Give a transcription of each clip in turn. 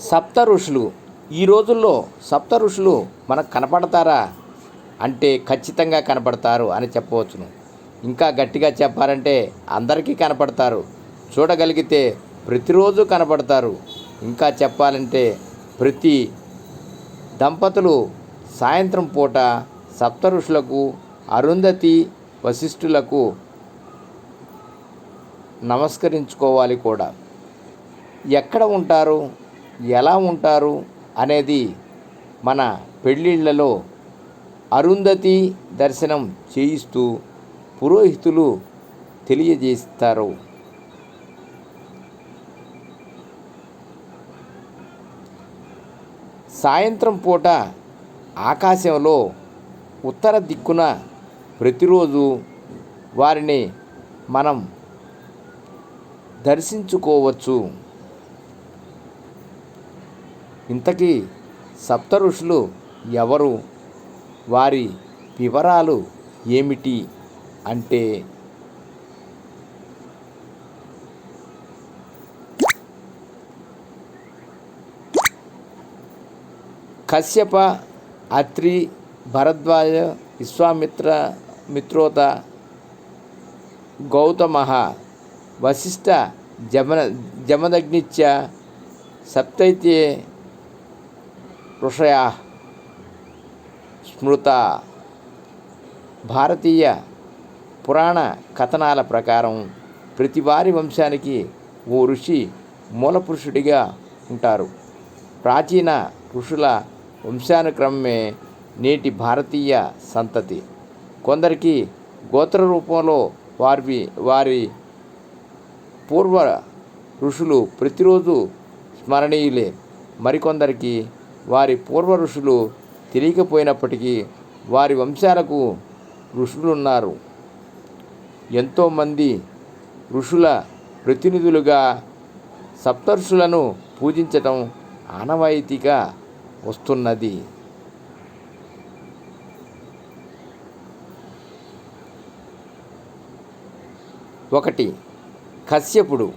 సప్త ఋషులు. ఈ రోజుల్లో సప్త ఋషులు మనకు కనపడతారా? అంటే ఖచ్చితంగా కనపడతారు అని చెప్పవచ్చును. ఇంకా గట్టిగా చెప్పాలంటే అందరికీ కనపడతారు. చూడగలిగితే ప్రతిరోజు కనపడతారు. ఇంకా చెప్పాలంటే ప్రతి దంపతులు సాయంత్రం పూట సప్త ఋషులకు అరుంధతి వశిష్ఠులకు నమస్కరించుకోవాలి కూడా. ఎక్కడ ఉంటారు? ఎలా ఉంటారు అనేది మన పెళ్ళిళ్ళలో అరుంధతి దర్శనం చేయిస్తూ పురోహితులు తెలియజేస్తారు. సాయంత్రం పూట ఆకాశంలో ఉత్తర దిక్కున ప్రతిరోజు వారిని మనం దర్శించుకోవచ్చు. ఇంతకీ సప్త ఋషులు ఎవరు? వారి వివరాలు ఏమిటి? అంటే కశ్యప అత్రి భరద్వాజ విశ్వామిత్ర మిత్రోత గౌతమ వశిష్ఠ జమన జమదగ్నిత్య సప్తైతే ఋషయ స్మృత భారతీయ పురాణ కథనాల ప్రకారం ప్రతి వారి వంశానికి ఓ ఋషి మూలపురుషుడిగా ఉంటారు. ప్రాచీన ఋషుల వంశానుక్రమమే నేటి భారతీయ సంతతి. కొందరికి గోత్ర రూపంలో వారి వారి పూర్వ ఋషులు ప్రతిరోజు స్మరణీయులే. మరికొందరికి వారి పూర్వ ఋషులు తెలియకపోయినప్పటికీ వారి వంశాలకు ఋషులున్నారు. ఎంతోమంది ఋషుల ప్రతినిధులుగా సప్తర్షులను పూజించటం ఆనవాయితీగా వస్తున్నది. ఒకటి కశ్యపుడు.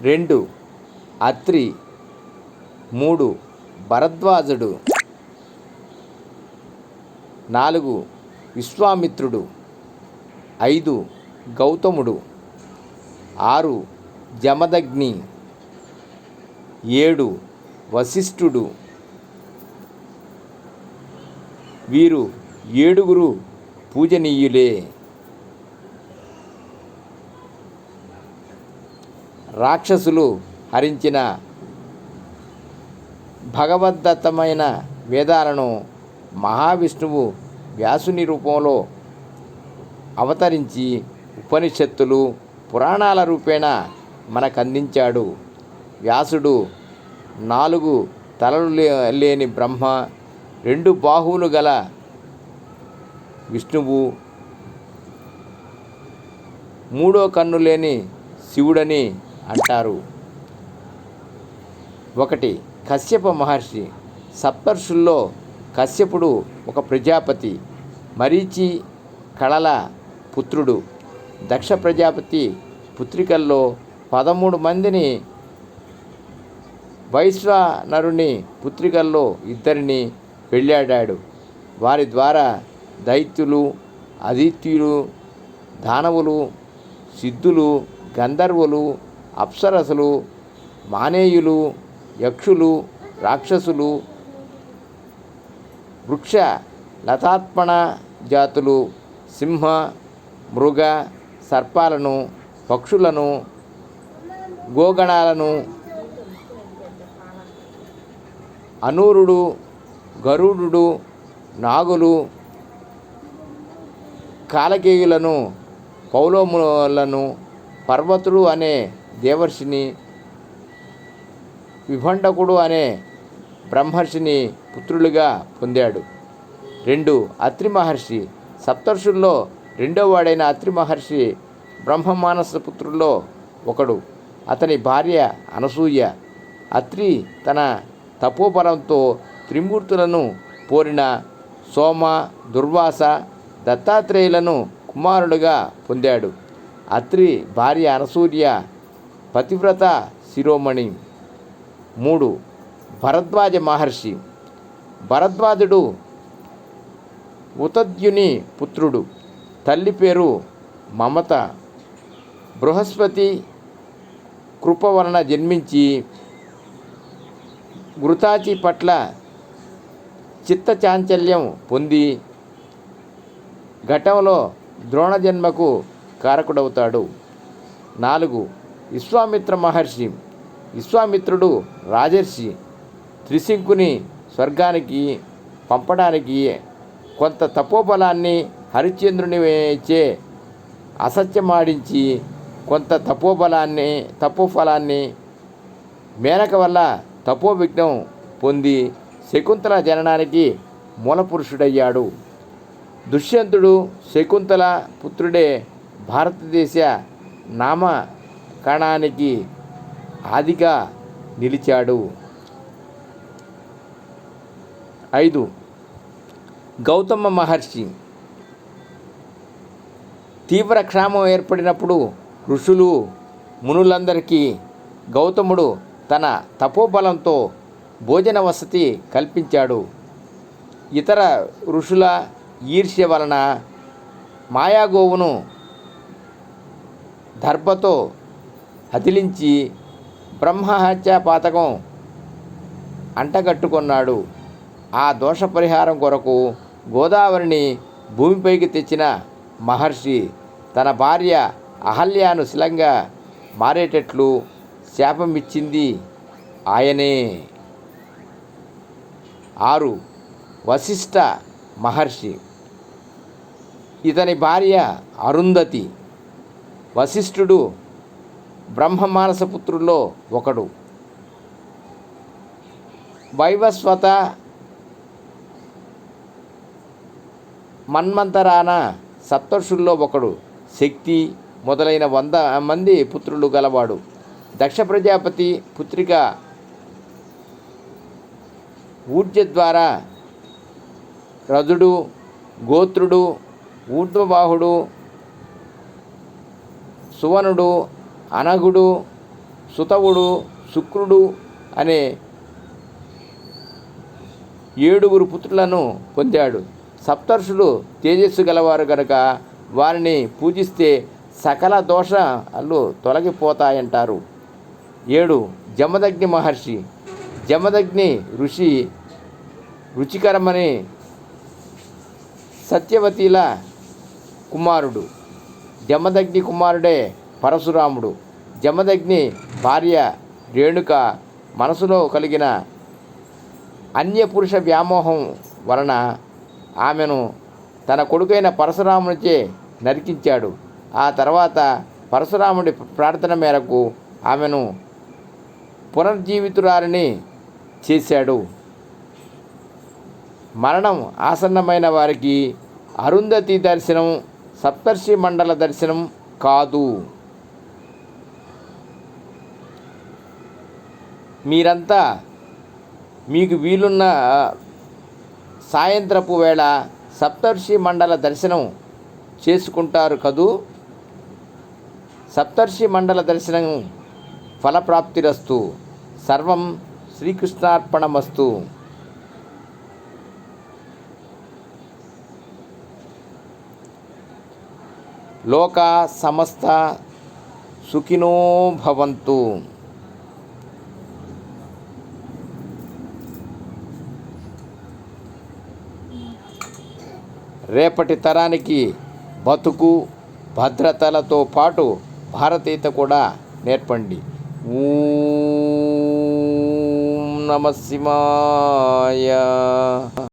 రెండు అత్రి. మూడు భరద్వాజుడు. నాలుగు విశ్వామిత్రుడు. ఐదు గౌతముడు. ఆరు జమదగ్ని ఏడు వశిష్ఠుడు. వీరు ఏడుగురు పూజనీయులే. రాక్షసులు హరించిన భగవద్దత్తమైన వేదాలను మహావిష్ణువు వ్యాసుని రూపంలో అవతరించి ఉపనిషత్తులు పురాణాల రూపేణ మనకు అందించాడు వ్యాసుడు నాలుగు తలలు లేని బ్రహ్మ రెండు బాహువులు గల విష్ణువు మూడో కన్ను లేని శివుడని అంటారు. ఒకటి కశ్యప మహర్షి సప్తర్షుల్లో కశ్యపుడు ఒక ప్రజాపతి మరీచి కళల పుత్రుడు. దక్ష ప్రజాపతి పుత్రికల్లో పదమూడు మందిని వైశ్వానరుని పుత్రికల్లో ఇద్దరిని పెళ్ళాడాడు వారి ద్వారా దైత్యులు అదిత్యులు దానవులు సిద్ధులు గంధర్వులు అప్సరసులు మానేయులు యక్షులు రాక్షసులు వృక్ష లతాత్మణ జాతులు సింహ మృగ సర్పాలను పక్షులను గోగణాలను అనూరుడు గరుడు నాగులు కాలకేయులను పౌలోములను పర్వతుడు అనే దేవర్షిని విభండకుడు అనే బ్రహ్మర్షిని పుత్రులుగా పొందాడు. రెండు అత్రి మహర్షి సప్తర్షుల్లో రెండోవాడైన అత్రి మహర్షి బ్రహ్మమానస పుత్రుల్లో ఒకడు. అతని భార్య అనసూయ. అత్రి తన తపోబలంతో త్రిమూర్తులను పోరిన సోమ దుర్వాస దత్తాత్రేయులను కుమారుడుగా పొందాడు. అత్రి భార్య అనసూయ పతివ్రత శిరోమణి. మూడు భరద్వాజ మహర్షి. భరద్వాజుడు ఉతద్యుని పుత్రుడు. తల్లి పేరు మమత. బృహస్పతి కృప వలన జన్మించి గృతాచి పట్ల చిత్తచాంచల్యం పొంది ఘటంలో ద్రోణ జన్మకు కారకుడవుతాడు. నాలుగు విశ్వామిత్ర మహర్షి. విశ్వామిత్రుడు రాజర్షి త్రిశంకుని స్వర్గానికి పంపడానికి కొంత తపోబలాన్ని హరిశ్చంద్రుని చే అసత్యమాడించి కొంత తపోబలాన్ని తపోఫలాన్ని మేనక వల్ల తపోవిఘ్నం పొంది శకుంతల జననానికి మూలపురుషుడయ్యాడు. దుష్యంతుడు శకుంతల పుత్రుడే భారతదేశ నామకణానికి ఆదిగా నిలిచాడు. ఐదు. గౌతమ మహర్షి. తీవ్ర క్షామం ఏర్పడినప్పుడు ఋషులు మునులందరికీ గౌతముడు తన తపోబలంతో భోజన వసతి కల్పించాడు. ఇతర ఋషుల ఈర్ష్య వలన మాయాగోవును దర్భతో హతిలించి బ్రహ్మహత్య పాతకం అంటగట్టుకున్నాడు. ఆ దోష పరిహారం కొరకు గోదావరిని భూమిపైకి తెచ్చిన మహర్షి తన భార్య అహల్యాను శిలంగా మారేటట్లు శాపం ఇచ్చింది ఆయనే. ఆరు. వశిష్ఠ మహర్షి. ఇతని భార్య అరుంధతి. వశిష్ఠుడు బ్రహ్మమానస పుత్రుల్లో ఒకడు. వైవస్వత మన్మంతరాన సప్తర్షుల్లో ఒకడు. శక్తి మొదలైన వంద మంది పుత్రులు గలవాడు. దక్ష ప్రజాపతి పుత్రిక ఊర్జ ద్వారా రథుడు గోత్రుడు ఊర్ధ్వబాహుడు సువనుడు అనగుడు సుతవుడు శుక్రుడు అనే ఏడుగురు పుత్రులను పొందాడు. సప్తర్షులు తేజస్సు గలవారు గనుక వారిని పూజిస్తే సకల దోషాలు తొలగిపోతాయంటారు. ఏడు జమదగ్ని మహర్షి. జమదగ్ని ఋషి రుచికరమని సత్యవతిల కుమారుడు. జమదగ్ని కుమారుడే పరశురాముడు. జమదగ్ని భార్య రేణుక మనసులో కలిగిన అన్యపురుష వ్యామోహం వలన ఆమెను తన కొడుకైన పరశురామునిచే నరికించాడు. ఆ తర్వాత పరశురాముడి ప్రార్థన మేరకు ఆమెను పునర్జీవితురాలని చేశాడు. మరణం ఆసన్నమైన వారికి అరుంధతి దర్శనం సప్తర్షి మండల దర్శనం కాదు. మీరంతా మీకు వీలున్న సాయంత్రపు వేళ సప్తర్షి మండల దర్శనం చేసుకుంటారు కదూ? సప్తర్షి మండల దర్శనం ఫలప్రాప్తిరస్తు. సర్వం శ్రీకృష్ణార్పణమస్తు. లోక సమస్త సుఖినో భవంతు. రేపటి తరానికి బతుకు భద్రతలతో పాటు భారతీయత కూడా నేర్పండి. ఊ నమ శివాయ.